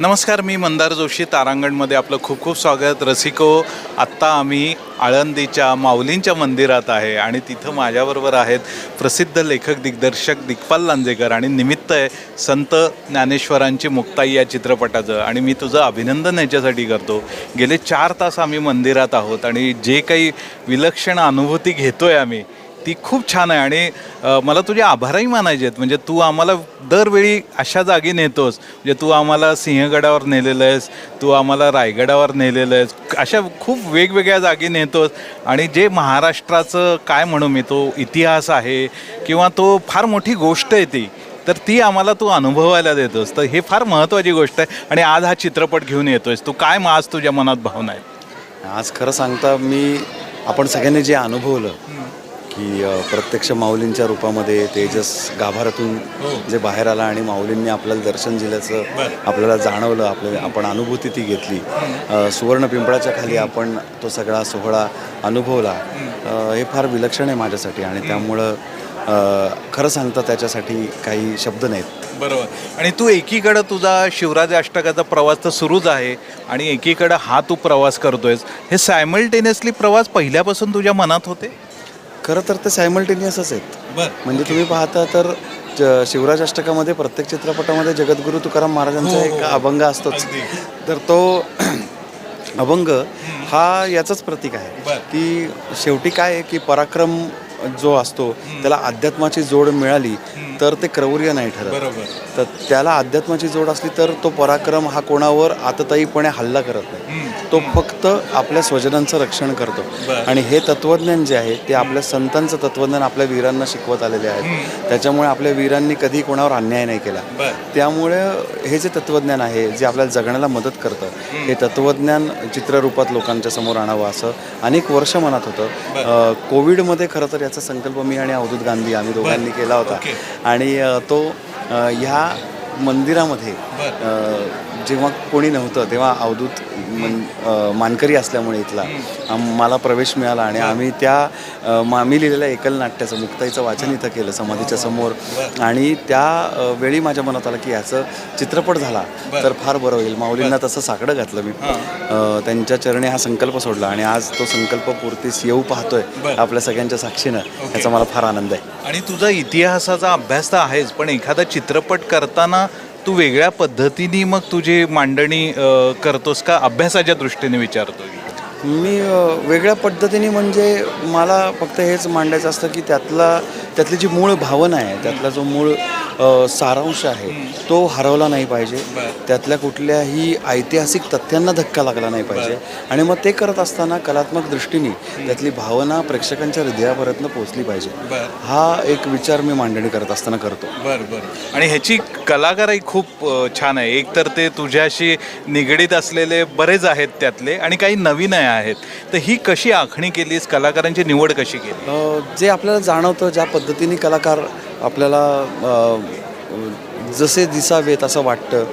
नमस्कार मी मंदार जोशी तारांगणमध्ये आपलं खूप खूप स्वागत. रसिको आत्ता आम्ही आळंदीच्या माऊलींच्या मंदिरात आहे आणि तिथं माझ्याबरोबर आहेत प्रसिद्ध लेखक दिग्दर्शक दिग्पाल लांजेकर आणि निमित्त आहे संत ज्ञानेश्वरांची मुक्ताई या चित्रपटाचं. आणि मी तुझं अभिनंदन याच्यासाठी करतो. गेले चार तास आम्ही मंदिरात आहोत आणि जे काही विलक्षण अनुभूती घेतो आहे आम्ही ती खूप छान आहे आणि मला तुझे आभारही मानायचे आहेत. म्हणजे तू आम्हाला दरवेळी अशा जागी नेतोस. म्हणजे तू आम्हाला सिंहगडावर नेलेलं आहेस तू आम्हाला रायगडावर नेलेलं आहेस. अशा खूप वेगवेगळ्या जागी नेतोस. आणि जे महाराष्ट्राचं काय म्हणू मी तो इतिहास आहे किंवा तो फार मोठी गोष्ट आहे ती तर ती आम्हाला तू अनुभवायला देतोस. तर हे फार महत्त्वाची गोष्ट आहे आणि आज हा चित्रपट घेऊन येतोयस. तू काय मग आज तुझ्या मनात भावना आहेत? आज खरं सांगता मी आपण सगळ्यांनी जे अनुभवलं की प्रत्यक्ष माऊलींच्या रूपामध्ये तेजस गाभारातून जे बाहेर आला आणि माऊलींनी आपल्याला दर्शन दिल्याचं आपल्याला जाणवलं आपल्या आपण अनुभूती ती घेतली. सुवर्ण पिंपळाच्या खाली आपण तो सगळा सोहळा अनुभवला. हे फार विलक्षण आहे माझ्यासाठी आणि त्यामुळं खरं सांगता त्याच्यासाठी काही शब्द नाहीत. बरोबर. आणि तू एकीकडं तुझा शिवराज अष्टकाचा प्रवास तर सुरूच आहे आणि एकीकडं हा तू प्रवास करतोयस. हे सायमल्टेनियसली प्रवास पहिल्यापासून तुझ्या मनात होते? खरं तर ते सायमल्टेनियसच आहेत. बर म्हणजे तुम्ही पाहता तर ज- शिवराज अष्टकामध्ये प्रत्येक चित्रपटामध्ये जगद्गुरू तुकाराम महाराजांचा एक अभंग असतोच. तर तो अभंग हा याचंच प्रतीक आहे. बर. की शेवटी काय आहे की पराक्रम जो असतो त्याला अध्यात्माची जोड मिळाली. तर ते क्रौर्य नाही ठरत. बरोबर. तर त्याला अध्यात्माची जोड असली तर तो पराक्रम हा कोणावर आतताईपणे हल्ला करत नाही. तो फक्त आपल्या स्वजनांचं रक्षण करतो. आणि हे तत्वज्ञान जे आहे ते आपल्या संतांचं तत्वज्ञान आपल्या वीरांना शिकवत आलेले आहेत. त्याच्यामुळे आपल्या वीरांनी कधी कोणावर अन्याय नाही केला. त्यामुळे हे जे तत्वज्ञान आहे जे आपल्याला जगण्याला मदत करतं हे तत्वज्ञान चित्ररूपात लोकांच्या समोर आणावं असं अनेक वर्ष मनात होतं. कोविडमध्ये खरं तर याचा संकल्प मी आणि अवधूत गांधी आम्ही दोघांनी केला होता. आणि तो ह्या मंदिरामध्ये जेव्हा कोणी नव्हतं तेव्हा अवधूत मानकरी असल्यामुळे इथला मला प्रवेश मिळाला आणि आम्ही त्या अ, मा- मी लिहिलेल्या एकल नाट्याचं मुक्ताईचं वाचन इथं केलं समाधीच्या समोर. आणि त्या वेळी माझ्या मनात आलं की याचं चित्रपट झाला तर फार बरं होईल. माऊलींना तसं साकडं घातलं मी. त्यांच्या चरणी हा संकल्प सोडला आणि आज तो संकल्प पूर्तीस येऊ पाहतोय. आपल्या सगळ्यांच्या साक्षीनं. याचा मला फार आनंद आहे. आणि तुझा इतिहासाचा अभ्यास तर आहेच पण एखादा चित्रपट करताना तू वेगळ्या पद्धतीने मग तुझी मांडणी अ, करतोस का? अभ्यासाच्या दृष्टीने विचारतोय मी. अ, वेगळ्या पद्धतीने म्हणजे मला फक्त हेच मांडायचं असतं की त्यातला त्यातली जी मूळ भावना आहे त्यातला जो मूळ अ, सारांश आहे तो हरवला नाही पाहिजे. त्यातल्या कुठल्याही ऐतिहासिक तथ्यांना धक्का लागला नाही पाहिजे. आणि मग ते करत असताना कलात्मक दृष्टीने त्यातली भावना प्रेक्षकांच्या हृदयापर्यंत पोहोचली पाहिजे. हा एक विचार मी मांडणी करत असताना करतो. बर बर. आणि ह्याची कलाकारही खूप छान आहे. एकतर ते तुझ्याशी निगडीत असलेले बरेच आहेत त्यातले आणि काही नवीन आहेत. तर ही कशी आखणी केलीस? कलाकारांची निवड कशी केली? जे आपल्याला जाणवतं ज्या पद्धतीने कलाकार आपल्याला जसे दिसावेत असं वाटतं.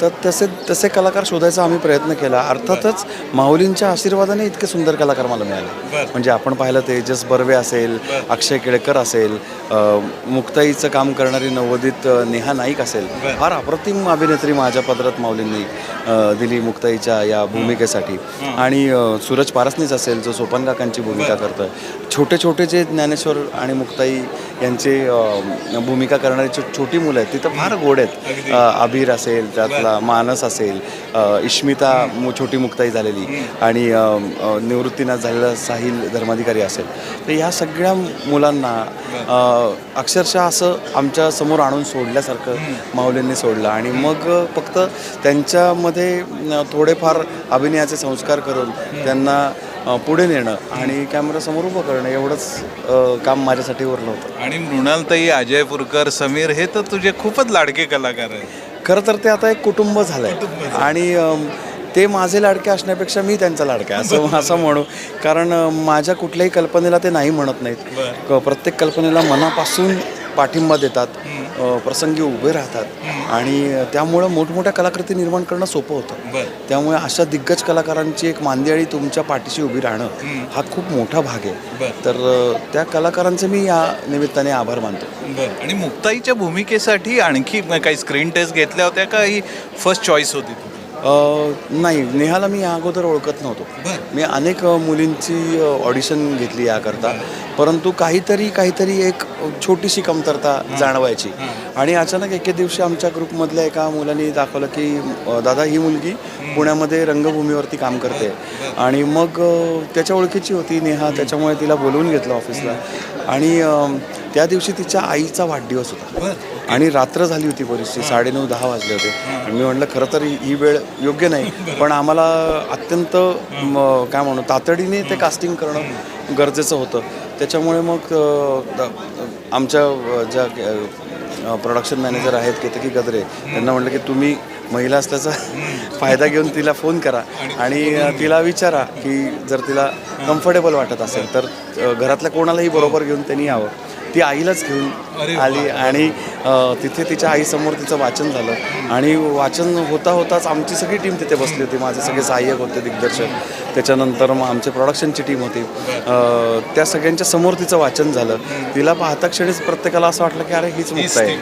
तर तसे तसे कलाकार शोधायचा आम्ही प्रयत्न केला. अर्थातच माऊलींच्या आशीर्वादाने इतके सुंदर कलाकार मला मिळाले. म्हणजे आपण पाहिलं तेजस बर्वे असेल अक्षय केळकर असेल मुक्ताईचं काम करणारी नवोदित नेहा नाईक असेल. फार अप्रतिम अभिनेत्री माझ्या पदरात माऊलींनी दिली मुक्ताईच्या या भूमिकेसाठी. आणि सूरज पारसनीच असेल जो सोपान काकांची भूमिका करतोय. छोटे छोटे जे ज्ञानेश्वर आणि मुक्ताई यांचे भूमिका करणारी छोटी मुलं आहेत तिथं फार गोड आहेत. अ, अबीर असेल त्यातला मानस असेल इश्मिता मु- छोटी मुक्ताई झालेली आणि निवृत्तीनाथ झालेला साहिल धर्माधिकारी असेल. तर ह्या सगळ्या मुलांना अक्षरशः असं आमच्यासमोर आणून सोडल्यासारखं माऊलींनी सोडलं. आणि मग फक्त त्यांच्यामध्ये थोडेफार अभिनयाचे संस्कार करून त्यांना पुढे नेणं आणि कॅमेरासमोर उभं करणं एवढंच काम माझ्यासाठी उरलं होतं. आणि मृणालताई अजय पुरकर समीर हे तर तुझे खूपच लाडके कलाकार आहेत. खरं तर ते आता एक कुटुंब झालं आहे आणि ते माझे लाडके असण्यापेक्षा मी त्यांचा लाडका आहे असं असं म्हणू. कारण माझ्या कुठल्याही कल्पनेला ते नाही म्हणत नाहीत. प्रत्येक कल्पनेला मनापासून पाठिंबा देतात प्रसंगी उभे राहतात. आणि त्यामुळं मोठमोठ्या कलाकृती निर्माण करणं सोपं होतं. त्यामुळे अशा दिग्गज कलाकारांची एक मांदियाळी तुमच्या पाठीशी उभी राहणं हा खूप मोठा भाग आहे. तर त्या कलाकारांचे मी या निमित्ताने आभार मानतो. आणि मुक्ताईच्या भूमिकेसाठी आणखी काही स्क्रीन टेस्ट घेतल्या होत्या का? ही फर्स्ट चॉईस होती नाही नेहाला मी या अगोदर ओळखत नव्हतो. मी अनेक मुलींची ऑडिशन घेतली याकरता. परंतु काहीतरी काहीतरी एक छोटीशी कमतरता जाणवायची. आणि अचानक एके दिवशी आमच्या ग्रुपमधल्या एका मुलांनी दाखवलं की दादा ही मुलगी पुण्यामध्ये रंगभूमीवरती काम करते. आणि मग त्याच्या ओळखीची होती नेहा त्याच्यामुळे तिला बोलवून घेतलं ऑफिसला. आणि त्या दिवशी तिच्या आईचा वाढदिवस होता. आणि रात्र झाली होती बरीचशी साडेनऊ दहा वाजले होते. आणि मी म्हटलं खरं तर ही वेळ योग्य नाही पण आम्हाला अत्यंत काय म्हणू तातडीने ते कास्टिंग करणं गरजेचं होतं. त्याच्यामुळे मग आमच्या ज्या प्रोडक्शन मॅनेजर आहेत केतकी गद्रे त्यांना म्हटलं की तुम्ही महिला असल्याचा फायदा घेऊन तिला फोन करा आणि तिला विचारा की जर तिला कम्फर्टेबल वाटत असेल तर घरातल्या कोणालाही बरोबर घेऊन त्यांनी यावं. ती आईलाच घेऊन आली आणि तिथे तिच्या आईसमोर तिचं वाचन झालं. आणि वाचन होता होताच आमची सगळी टीम तिथे बसली होती. माझे सगळे सहाय्यक होते दिग्दर्शक. त्याच्यानंतर मग आमचे प्रोडक्शनची टीम होती. त्या सगळ्यांच्या समोर तिचं वाचन झालं. तिला पाहता क्षणीच प्रत्येकाला असं वाटलं की अरे हीच मुक्त आहे.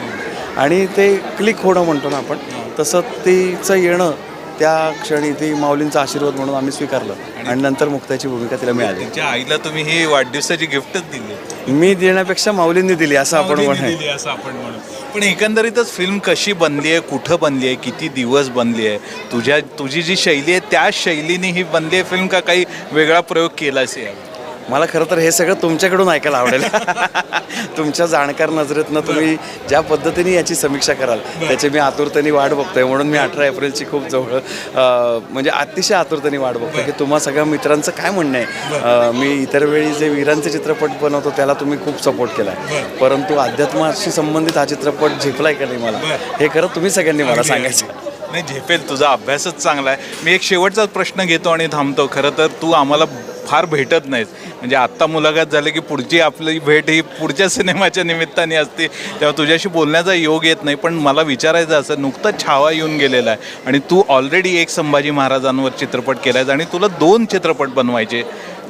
आणि ते क्लिक होणं म्हणतो ना आपण तसं तिचं येणं त्या क्षणी ती माऊलींचा आशीर्वाद म्हणून आम्ही स्वीकारलं. आणि नंतर मुक्ताची भूमिका तिला मिळाली. तिच्या आईला तुम्ही ही वाढदिवसाची गिफ्टच दिली. मी देण्यापेक्षा माऊलींनी दिली असं आपण दिली असं आपण म्हणू पण एकंदरीतच फिल्म कशी बनली आहे कुठं बनली आहे किती दिवस बनली आहे तुझ्या तुझी जी शैली आहे त्या शैलीने ही बनली आहे फिल्म का काही वेगळा प्रयोग केलास यावर मला खरं तर हे सगळं तुमच्याकडून ऐकायला आवडेल. तुमच्या जाणकार नजरेतनं तुम्ही ज्या पद्धतीने याची समीक्षा कराल त्याची मी आतुरतेने वाट बघतोय. म्हणून मी अठरा एप्रिलची खूप जवळ म्हणजे अतिशय आतुरतेने वाट बघतोय की तुम्हा सगळ्या मित्रांचं काय म्हणणं आहे? मी इतर वेळी जे वीरांचे चित्रपट बनवतो त्याला तुम्ही खूप सपोर्ट केला आहे परंतु अध्यात्माशी संबंधित हा चित्रपट झेपलाय का नाही मला? हे खरं तुम्ही सगळ्यांनी मला सांगायचं. नाही झेपेल. तुझा अभ्यासच चांगला आहे. मी एक शेवटचाच प्रश्न घेतो आणि थांबतो. खरं तर तू आम्हाला फार भेटत नाहीस म्हणजे आत्ता मुलाखत झाली की पुढची आपली भेट ही पुढच्या सिनेमाच्या निमित्ताने असते. तेव्हा तुझ्याशी बोलण्याचा योग येत नाही. पण मला विचारायचं असं नुकताच छावा येऊन गेलेला आहे. आणि तू ऑलरेडी एक संभाजी महाराजांवर चित्रपट केला आहेस आणि तुला दोन चित्रपट बनवायचे.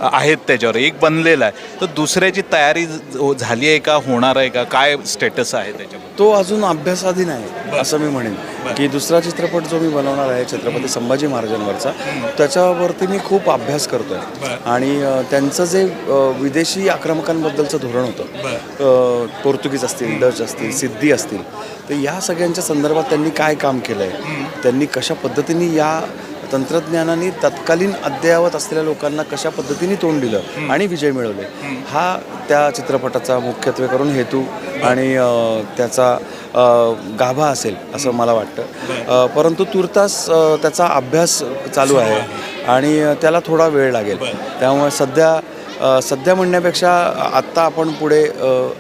आहेत त्याच्यावर. एक बनलेला आहे. तर दुसऱ्याची तयारी झाली आहे का? होणार आहे का? काय स्टेटस आहे त्याच्यावर तो अजून अभ्यासाधीन आहे असं मी म्हणेन. की दुसरा चित्रपट जो मी बनवणार आहे छत्रपती संभाजी महाराजांवरचा त्याच्यावरती मी खूप अभ्यास करतोय. आणि त्यांचं जे विदेशी आक्रमकांबद्दलचं धोरण होतं पोर्तुगीज असतील डच असतील सिद्धी असतील तर या सगळ्यांच्या संदर्भात त्यांनी काय काम केलं आहे त्यांनी कशा पद्धतीने या तंत्रज्ञानाने तत्कालीन अद्ययावत असलेल्या लोकांना कशा पद्धतीने तोंड दिलं आणि विजय मिळवले. हा त्या चित्रपटाचा मुख्यत्वे करून हेतू आणि त्याचा गाभा असेल असं मला वाटतं. परंतु तुर्तास त्याचा अभ्यास चालू आहे आणि त्याला थोडा वेळ लागेल. त्यामुळे सध्या सध्या म्हणण्यापेक्षा आत्ता आपण पुढे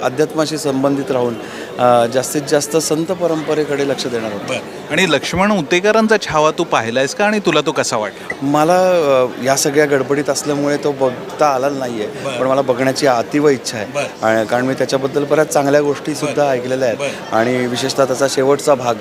अध्यात्माशी संबंधित राहून जास्तीत जास्त संत परंपरेकडे लक्ष देणार आहोत आणि लक्ष्मण उतेकरांचा छावा तू पाहिलायस का? आणि तुला तो कसा वाटला? मला अ, या सगळ्या गडबडीत असल्यामुळे तो बघता आला नाही आहे पण मला बघण्याची अतिव इच्छा आहे. आणि कारण मी त्याच्याबद्दल बऱ्याच चांगल्या गोष्टी सुद्धा ऐकलेल्या आहेत. आणि विशेषतः त्याचा शेवटचा भाग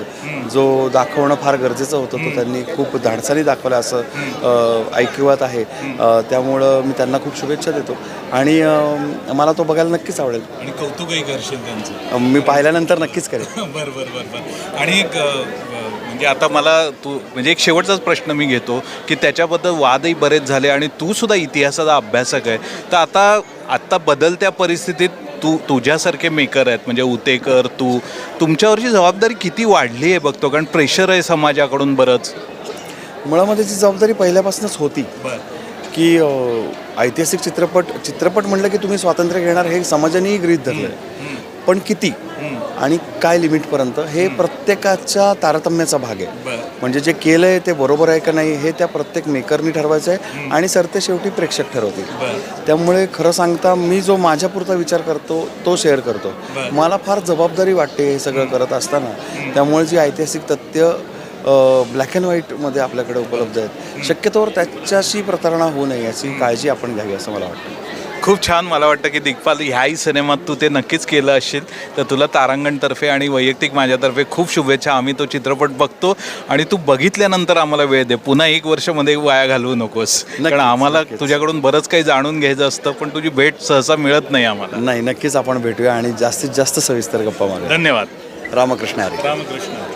जो दाखवणं फार गरजेचं होतं तो त्यांनी खूप धाडसाने दाखवला असं अ, ऐकिवात आहे. अ, त्यामुळं मी त्यांना खूप शुभेच्छा देतो. आणि अ, मला तो बघायला नक्कीच आवडेल. आणि कौतुकही करशील त्यांचं. मी पाहिल्यानंतर नक्कीच करेन. बर बर बर बर. आणि एक अ, म्हणजे आता मला तू म्हणजे एक शेवटचाच प्रश्न मी घेतो की त्याच्याबद्दल वादही बरेच झाले आणि तू सुद्धा इतिहासाचा अभ्यासक आहे. तर आता आत्ता बदलत्या परिस्थितीत तू तुझ्यासारखे मेकर आहेत म्हणजे उतेकर तू तुमच्यावरची जबाबदारी किती वाढली आहे बघतो कारण प्रेशर आहे समाजाकडून बरंच. मुळामध्ये ती जबाबदारी पहिल्यापासूनच होती की अ, ऐतिहासिक चित्रपट चित्रपट म्हणलं की तुम्ही स्वातंत्र्य घेणार हे समाजानेही गृहीत धरलं पण किती? आणि काय लिमिटपर्यंत हे प्रत्येकाच्या तारतम्याचा भाग आहे. म्हणजे जे केलं आहे ते बरोबर आहे का नाही हे त्या प्रत्येक मेकरनी ठरवायचं आहे आणि सरते शेवटी प्रेक्षक ठरवतील. त्यामुळे खरं सांगता मी जो माझ्यापुरता विचार करतो तो शेअर करतो. मला फार जबाबदारी वाटते हे सगळं करत असताना. त्यामुळे जी ऐतिहासिक तथ्य ब्लॅक अँड व्हाईटमध्ये आपल्याकडे उपलब्ध आहेत. शक्यतोवर त्याच्याशी प्रतारणा होऊ नये याची काळजी आपण घ्यावी असं मला वाटतं. खूप छान मला वाटतं की दिग्पाल ह्याही सिनेमात तू ते नक्कीच केलं असशील तर तुला तारांगणतर्फे आणि वैयक्तिक माझ्यातर्फे खूप शुभेच्छा. आम्ही तो चित्रपट बघतो आणि तू बघितल्यानंतर आम्हाला वेळ दे. पुन्हा एक वर्षमध्ये वाया घालवू नकोस. कारण आम्हाला. तुझ्याकडून बरंच काही जाणून घ्यायचं असतं पण तुझी भेट सहसा मिळत नाही आम्हाला. नाही नक्कीच आपण भेटूया आणि जास्तीत जास्त सविस्तर गप्पा मारूया. धन्यवाद. रामकृष्ण हरी. रामकृष्ण